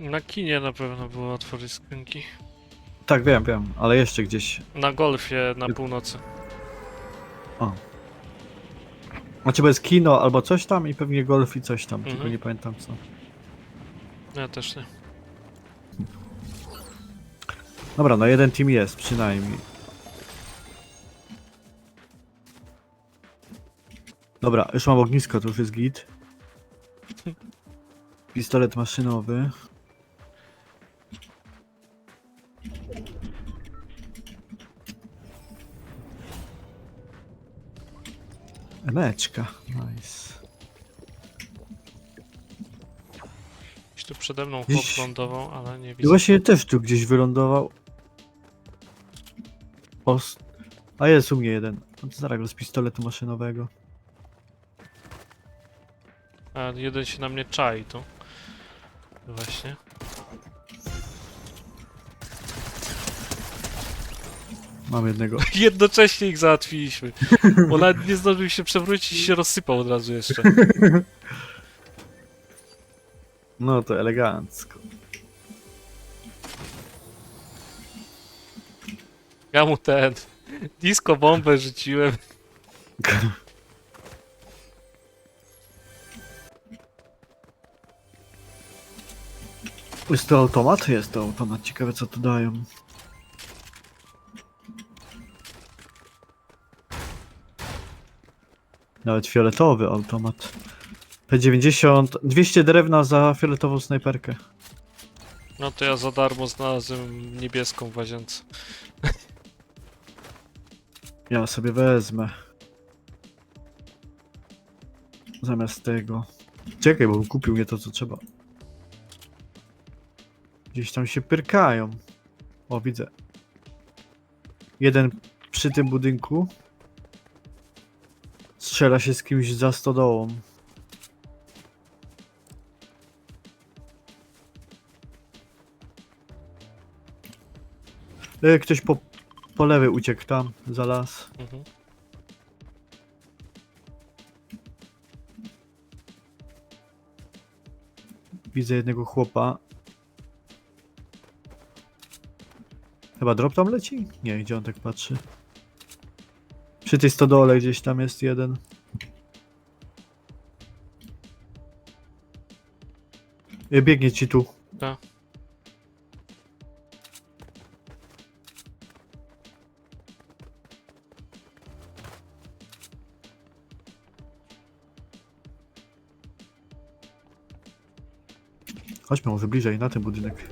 Na kinie na pewno było otworzyć skrzynki. Tak, wiem, wiem, ale jeszcze gdzieś. Na golfie na północy. Znaczy, bo jest kino albo coś tam i pewnie golf i coś tam, tylko Mhm. nie pamiętam co. Ja też nie. Dobra, no jeden team jest przynajmniej. Dobra, już mam ognisko, to już jest git. Pistolet maszynowy. Emeczka, nice. Gdzieś tu przede mną chłop Gdzieś- lądował, ale nie I widzę. właśnie też tu gdzieś wylądował. Os... A jest u mnie jeden. Zaraz go z pistoletu maszynowego. A jeden się na mnie czai tu. Właśnie. Mam jednego. Jednocześnie ich załatwiliśmy. Bo nawet nie zdążył się przewrócić i się rozsypał od razu jeszcze. No to elegancko. Ja mu ten disco bombę rzuciłem. Jest to automat? Jest to automat. Ciekawe co tu dają. Nawet fioletowy automat. P90. 200 drewna za fioletową snajperkę. No to ja za darmo znalazłem niebieską w łazience. Ja sobie wezmę. Zamiast tego. Czekaj, bo kupił mnie to co trzeba. Gdzieś tam się pyrkają. O, widzę. Jeden przy tym budynku. Strzela się z kimś za stodołą. E, Ktoś po, po lewej uciekł tam, za las. Mhm. Widzę jednego chłopa. Chyba drop tam leci? Nie, gdzie on tak patrzy? Przy tej stodole gdzieś tam jest jeden. E, Biegnie ci tu. Tak. Chodźmy może bliżej, na ten budynek.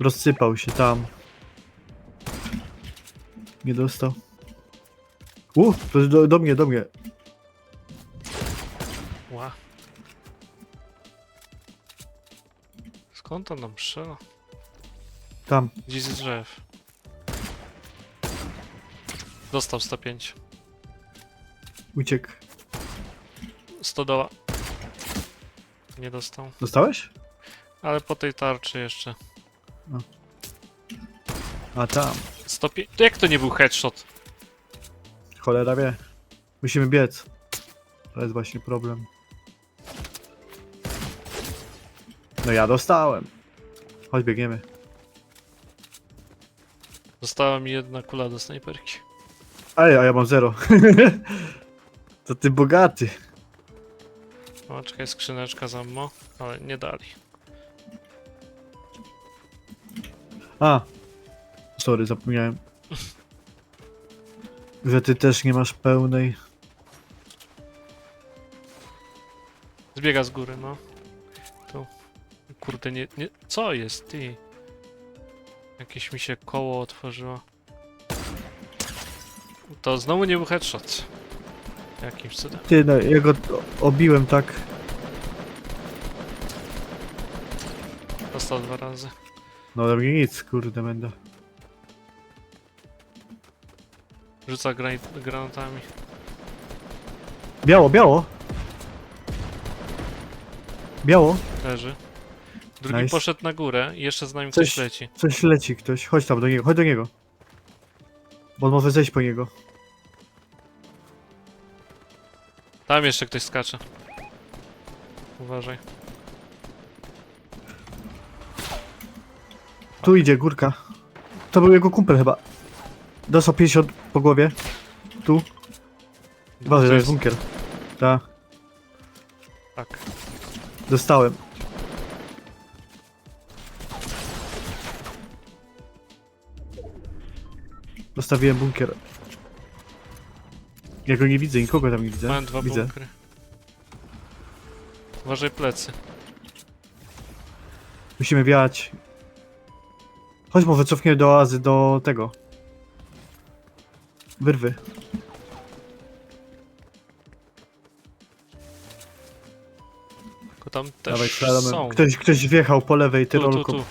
Rozsypał się tam. Nie dostał. U, to jest do, do mnie, do mnie. Ła. Skąd on nam strzela? Tam. Gdzieś z drzew. Dostał 105. Uciekł. Stodoła. Nie dostał. Dostałeś? Ale po tej tarczy jeszcze. A tam. 105. To Jak to nie był headshot? Cholera wie. Musimy biec. To jest właśnie problem. No ja dostałem. Chodź biegniemy. Została mi jedna kula do snajperki. Ej, a ja mam zero. to ty bogaty. O, czekaj, skrzyneczka za mmo, ale nie dali. A. Sorry, zapomniałem. Że ty też nie masz pełnej. Zbiega z góry, no. Tu. Kurde, nie, nie... Co jest, ty? Jakieś mi się koło otworzyło. To znowu nie był headshot. Jakimś cudem. Ty, no, ja go obiłem tak. Dostał dwa razy. No mnie nic, kurde, będę. Rzuca granatami. Biało, biało. Biało. Leży. Drugi Nice. poszedł na górę i jeszcze z nami coś, leci. Coś leci ktoś. Chodź tam do niego, chodź do niego. Bo on może zejść po niego. Tam jeszcze ktoś skacze. Uważaj. Tu idzie górka. To był jego kumpel chyba. Dostał 50 po głowie. Tu. Uważaj, to jest bunkier. Tak, Tak. dostałem. Dostawiłem bunkier. Ja go nie widzę, nikogo tam nie widzę. Mam dwa widzę. bunkry. Uważaj plecy. Musimy wiać. Chodź może cofniemy do oazy, do tego. Wyrwy. Tylko tam też Dawaj, są. Ktoś, ktoś wjechał po lewej Tu, tu, tyrolką. tu.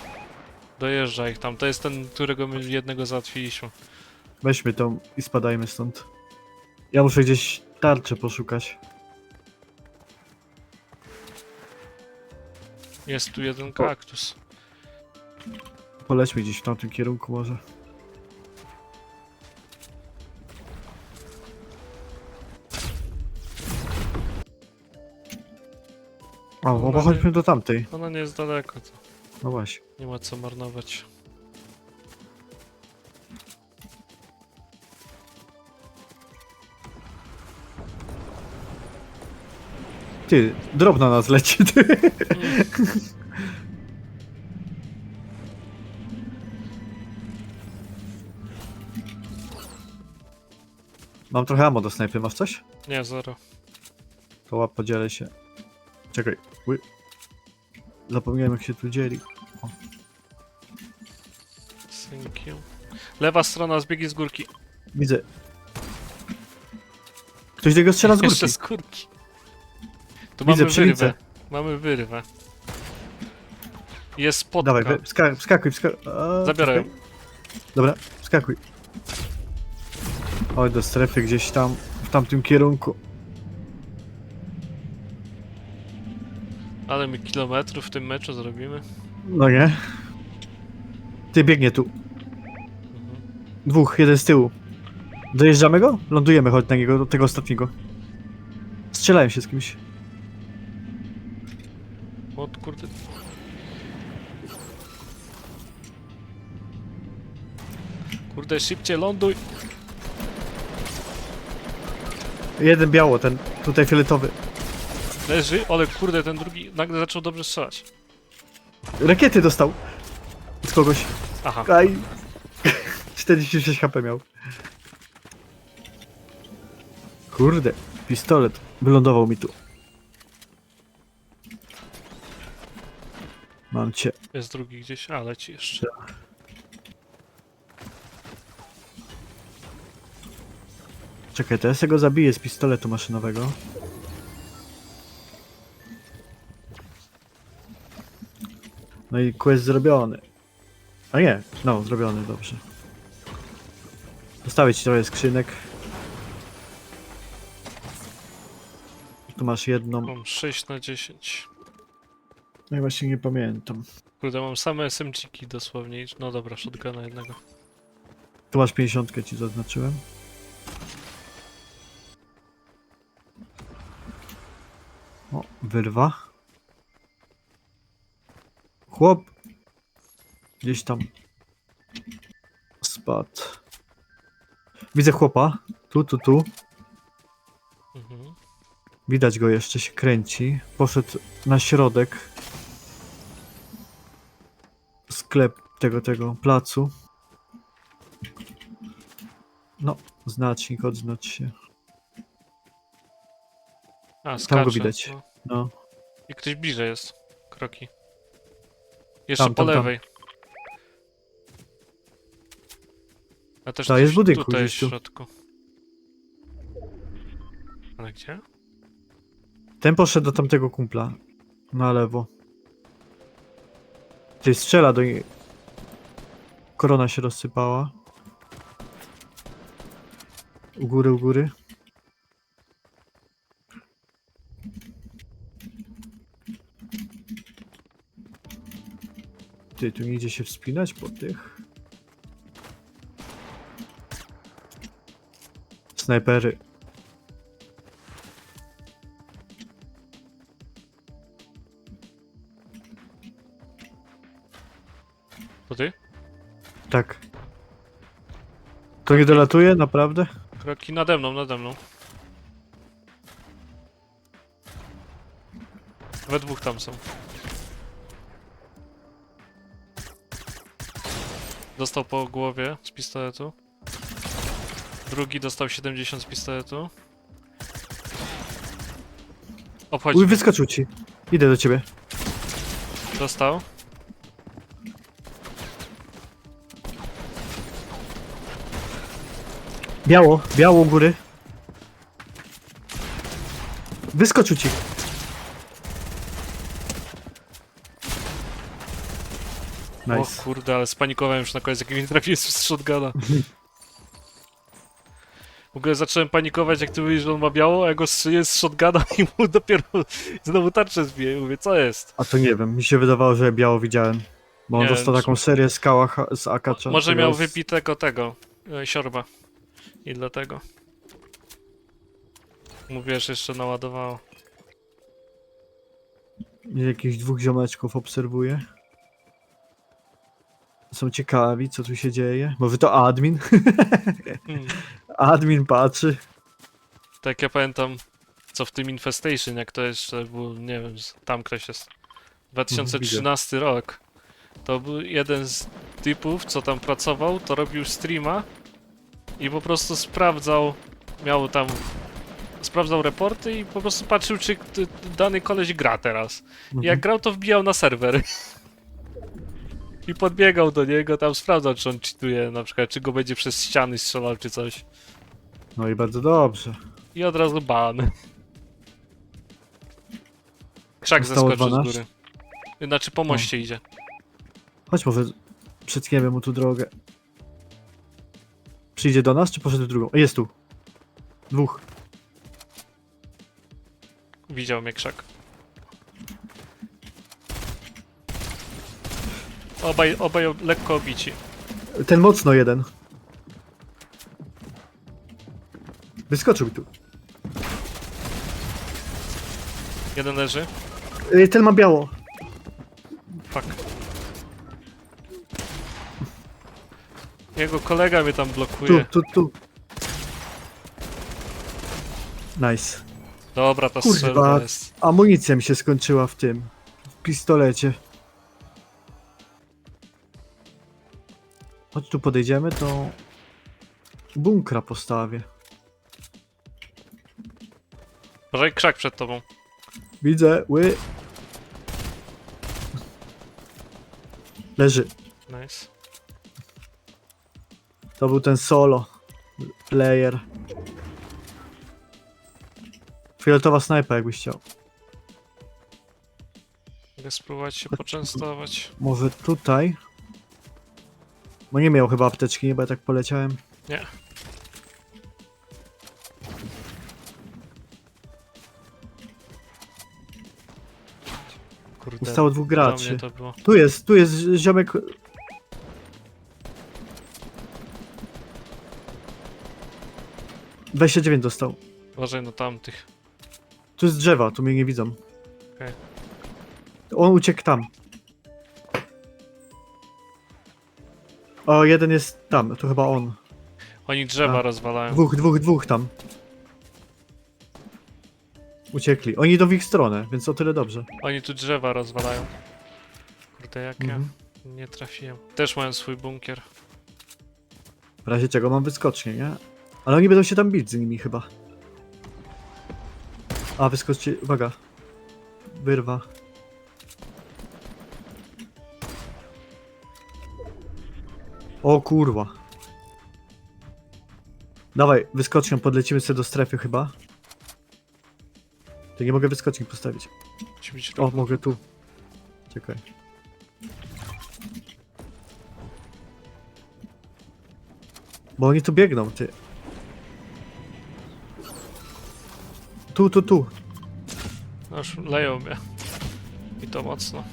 Dojeżdża ich tam. To jest ten, którego my jednego załatwiliśmy. Weźmy to i spadajmy stąd. Ja muszę gdzieś tarczę poszukać. Jest tu jeden kaktus. Polećmy gdzieś w tamtym kierunku może. O, bo nie- chodźmy do tamtej. Ona nie jest daleko, to No właśnie. nie ma co marnować. Ty, drop na nas leci. Ty. Mam trochę ammo do snajpy, masz coś? Nie, zero. To łap, podzielę się. Czekaj. Ły. Zapomniałem jak się tu dzieli. Thank you. Lewa strona zbiegi z górki. Widzę. Ktoś niego strzela z górki. Jeszcze z górki. Tu Widzę, mamy wyrwę. Mamy wyrwę. Jest spotka. Dawaj, we, ska, wskakuj, wskakuj. Zabiorę ją. Dobra, wskakuj. Oj, do strefy gdzieś tam, w tamtym kierunku. Ale my kilometrów w tym meczu zrobimy. No nie? Ty biegnie tu. Mhm. Dwóch, jeden z tyłu. Dojeżdżamy go? Lądujemy, chodź na niego, do tego ostatniego. Strzelają się z kimś. O kurde. Kurde, szybciej ląduj. Jeden biało, ten tutaj fioletowy. Leży, ale kurde, ten drugi nagle zaczął dobrze strzelać. Rakiety dostał. Z kogoś. Aha. Aj. 46 HP miał. Kurde, pistolet wylądował mi tu. Mam cię. Jest drugi gdzieś, a leci jeszcze. Czekaj, to ja sobie go zabiję z pistoletu maszynowego. No i quest zrobiony. A nie, no, zrobiony, dobrze. Zostawię ci trochę skrzynek. Tu masz jedną. Mam 6 na 10. No i właśnie nie pamiętam. Kurde, mam same SMG-ki dosłownie. No dobra, shotguna jednego. Tu masz 50 ci zaznaczyłem. O, wyrwa. Chłop. Gdzieś tam. Spadł. Widzę chłopa. Tu, tu, tu. Mhm. Widać go jeszcze się kręci. Poszedł na środek. Sklep tego, tego placu. No, znacznik, odznacz się. A, skacze. go widać. No. No, I ktoś bliżej jest. Kroki. Jeszcze Tam, po tam, tam. lewej. A też Ta, jest w budynku tutaj w gdzieś tu. środku. Ale gdzie? ten poszedł do tamtego kumpla. Na lewo. Ty strzela do niej. Korona się rozsypała. U góry, u góry. Ty, tu nie idzie się wspinać po tych? Snajpery. To ty? Tak. To tak, nie dolatuje, naprawdę? Kroki nade mną, nade mną. We dwóch tam są. Dostał po głowie z pistoletu. Drugi dostał 70 z pistoletu. Obchodzi. Uj, wyskoczył ci. Idę do ciebie. Dostał. Biało, biało u góry. Wyskoczył ci. Nice. O kurde, ale spanikowałem już na koniec, jak mi trafił z shotguna. W ogóle zacząłem panikować, jak ty mówisz, że on ma biało, a ja go strzeliłem z shotguna i mu dopiero znowu tarczę zbiję. Mówię, co jest? A to nie wiem, mi się wydawało, że biało widziałem. Bo on Nie, dostał taką serię z kałach z akacza. Może miał wypitego tego, e, siorba. I dlatego. Mówię, że jeszcze naładowało. Jakichś dwóch ziomeczków obserwuję. Są ciekawi, co tu się dzieje. Może to admin? Hmm. admin patrzy. Tak ja pamiętam, co w tym Infestation, jak to jeszcze był, nie wiem, tam ktoś jest. 2013 rok. To był jeden z typów, co tam pracował, to robił streama i po prostu sprawdzał, miał tam, sprawdzał reporty i po prostu patrzył, czy dany koleś gra teraz. I jak grał, to wbijał na serwer. I podbiegał do niego, tam sprawdzał, czy on cheatuje, na przykład, czy go będzie przez ściany strzelał, czy coś. No i bardzo dobrze. I od razu ban. Krzak Zostało zeskoczył z 12? góry. Znaczy po moście idzie. Chodź może przetniemy mu tu drogę. Przyjdzie do nas, czy poszedł w drugą? O, Jest tu. Dwóch. Widział mnie krzak. Obaj, obaj lekko obici. Ten mocno jeden. Wyskoczył tu. Jeden leży. Ej, Ten ma biało. Fuck. Jego kolega mnie tam Tu, blokuje. tu, tu. Nice. Dobra, ta Kurwa. strzelba jest. Amunicja mi się skończyła w tym. W pistolecie. Chodź tu podejdziemy, to... Bunkra postawię. Uważaj, krzak przed tobą. Widzę, ły. Leży. Nice. To był ten solo. Player. Fioletowa snajpa, jakbyś chciał. Mogę spróbować się poczęstować. Może tutaj? Bo nie miał chyba apteczki, nie? Bo ja tak poleciałem. Nie. Kurde, Zostało dwóch do graczy. mnie to było. Tu jest, tu jest ziomek. Dwadzieścia dziewięć dostał. Uważaj na tamtych. Tu jest drzewa, tu mnie nie widzą. Okej. On uciekł tam. O, jeden jest tam, to chyba on. Oni drzewa A. rozwalają. Dwóch, dwóch, dwóch tam. Uciekli. Oni idą w ich stronę, więc o tyle dobrze. Oni tu drzewa rozwalają. Kurde, jak Mhm. ja nie trafiłem. Też mają swój bunkier. W razie czego mam wyskocznie, nie? Ale oni będą się tam bić z nimi chyba. A, wyskoczcie, uwaga. Wyrwa. O kurwa. Dawaj, wyskocznią, podlecimy sobie do strefy chyba. To nie mogę wyskocznik postawić. Musi być O, mogę tu. Czekaj. Bo oni tu biegną, ty. Tu, tu, tu. Już leją mnie. I to mocno.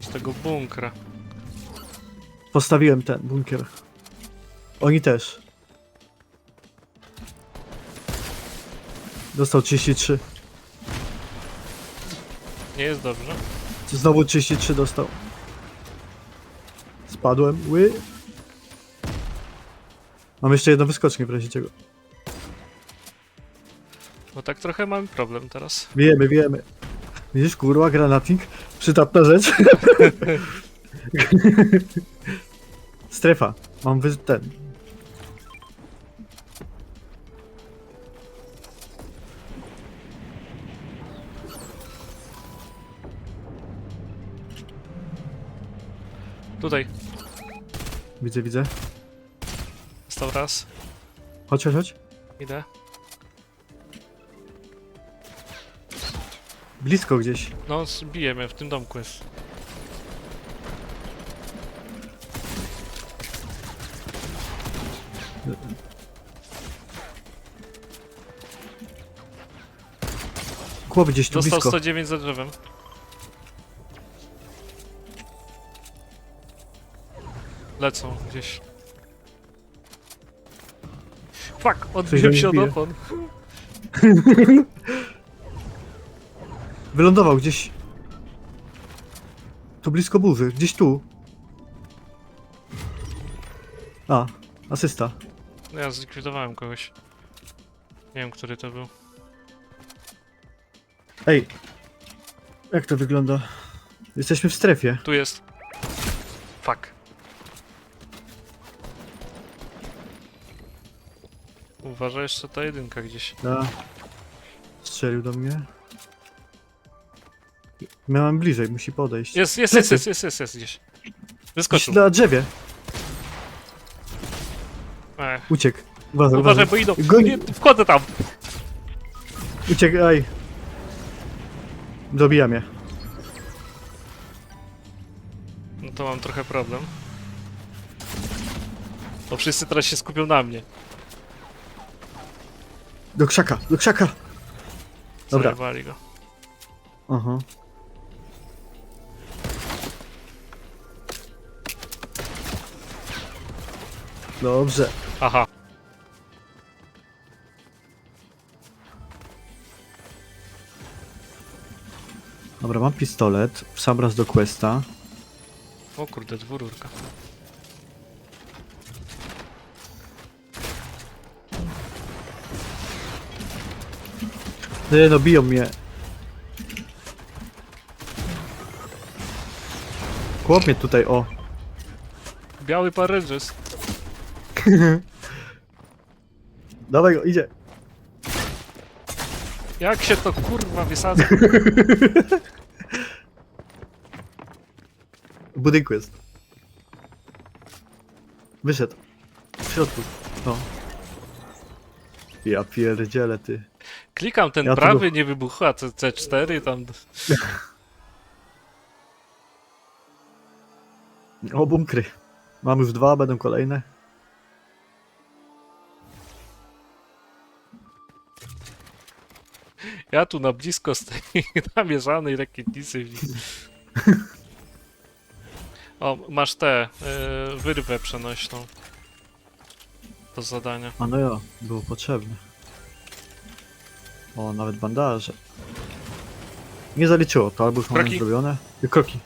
Z tego bunkra. Postawiłem ten bunkier. Oni też. Dostał 33. Nie jest dobrze. Znowu 33 dostał. Spadłem. Ły. Mam jeszcze jedno wyskocznię w razie czego. Bo tak trochę mamy problem teraz. Wiemy, wiemy. Widzisz, kurwa, granatnik? Przydatna rzecz. Strefa. Mam wy... ten. Tutaj. Widzę, widzę. Stał raz. Chodź, chodź, chodź. Idę. Blisko gdzieś. No, bije mnie, w tym domku jest. Chłop gdzieś tu Dostał blisko. 109 za drzewem. Lecą gdzieś. Fuck, odbiłem się od bije. opon. Wylądował gdzieś. Tu blisko burzy. Gdzieś tu. A, asysta. No ja zlikwidowałem kogoś. Nie wiem, który to był. Ej. Jak to wygląda? Jesteśmy w strefie. Tu jest. Fuck. Uważaj jeszcze ta jedynka gdzieś. Da. Strzelił do mnie. Miałem bliżej, musi podejść. Jest, jest, Plecy. jest, jest, jest, jest, jest gdzieś. Gdzieś Wyskoczył. na drzewie. Ech. Uciekł. Uważaj, Uważaj, uważaj. bo idą. Goni- Nie, wchodzę tam. Uciekł, aj. Dobija mnie. No to mam trochę problem. Bo wszyscy teraz się skupią na mnie. Do krzaka, do krzaka. Dobra. Zajebali go. Aha. Dobrze. Aha. Dobra, mam pistolet. W sam raz do questa. O kurde, dwururka. Nie no, biją mnie. Chłop mnie tutaj, o. Biały Paryżys. Dawaj go, idzie. Jak się to kurwa wysadza? W budynku jest. Wyszedł. W środku. No. Ja pierdzielę, ty. Klikam ten Ja tu prawy, nie wybucha, C- C4 tam. O, bunkry. Mam już dwa, będą kolejne. Ja tu na blisko z tej namierzanej rakietnicy. O, masz tę yy, wyrwę przenośną. Do zadania. A no ja, było potrzebne. O, nawet bandaże. Nie zaliczyło to, albo już Kroki. zrobione. I kroki.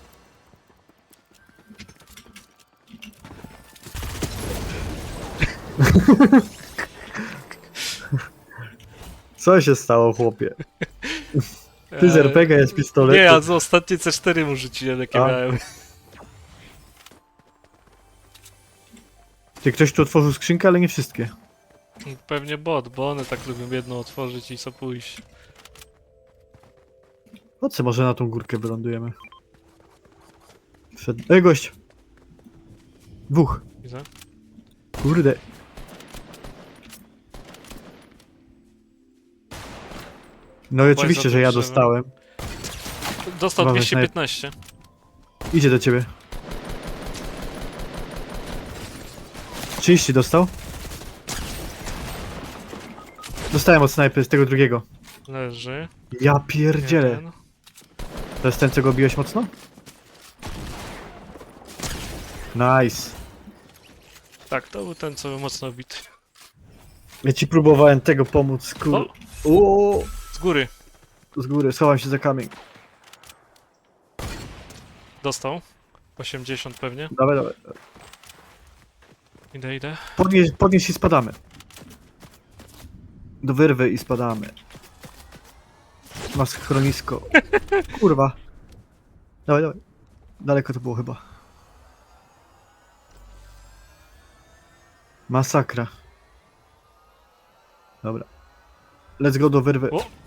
Co się stało, chłopie? Ty z RPG jest pistolet. Nie, ja z ostatnie C4 mu rzuciłem, jakie A. miałem. Ty ktoś tu otworzył skrzynkę, ale nie wszystkie. Pewnie bot, bo one tak lubią jedną otworzyć i co pójść. Chodźcie, może na tą górkę wylądujemy. Przed... Ej, gość! Dwóch. Widzę? Kurde. No i oczywiście, że ja drzewem. dostałem. Dostał Uważaj, 215. Idzie do ciebie. 30 dostał. Dostałem od snajpy z tego drugiego. Leży. Ja pierdzielę. Jeden. To jest ten, co go biłeś mocno? Nice. Tak, to był ten, co był mocno bity. Ja ci próbowałem tego pomóc, kur... O, góry. Z góry, schowam się za kamień. Dostał. 80 pewnie. Dawaj, dawaj. Idę, idę. Podnieś, podnieś i spadamy. Do wyrwy i spadamy. Masz schronisko. Kurwa. Dawaj, dawaj. Daleko to było chyba. Masakra. Dobra. Let's go do wyrwy. O!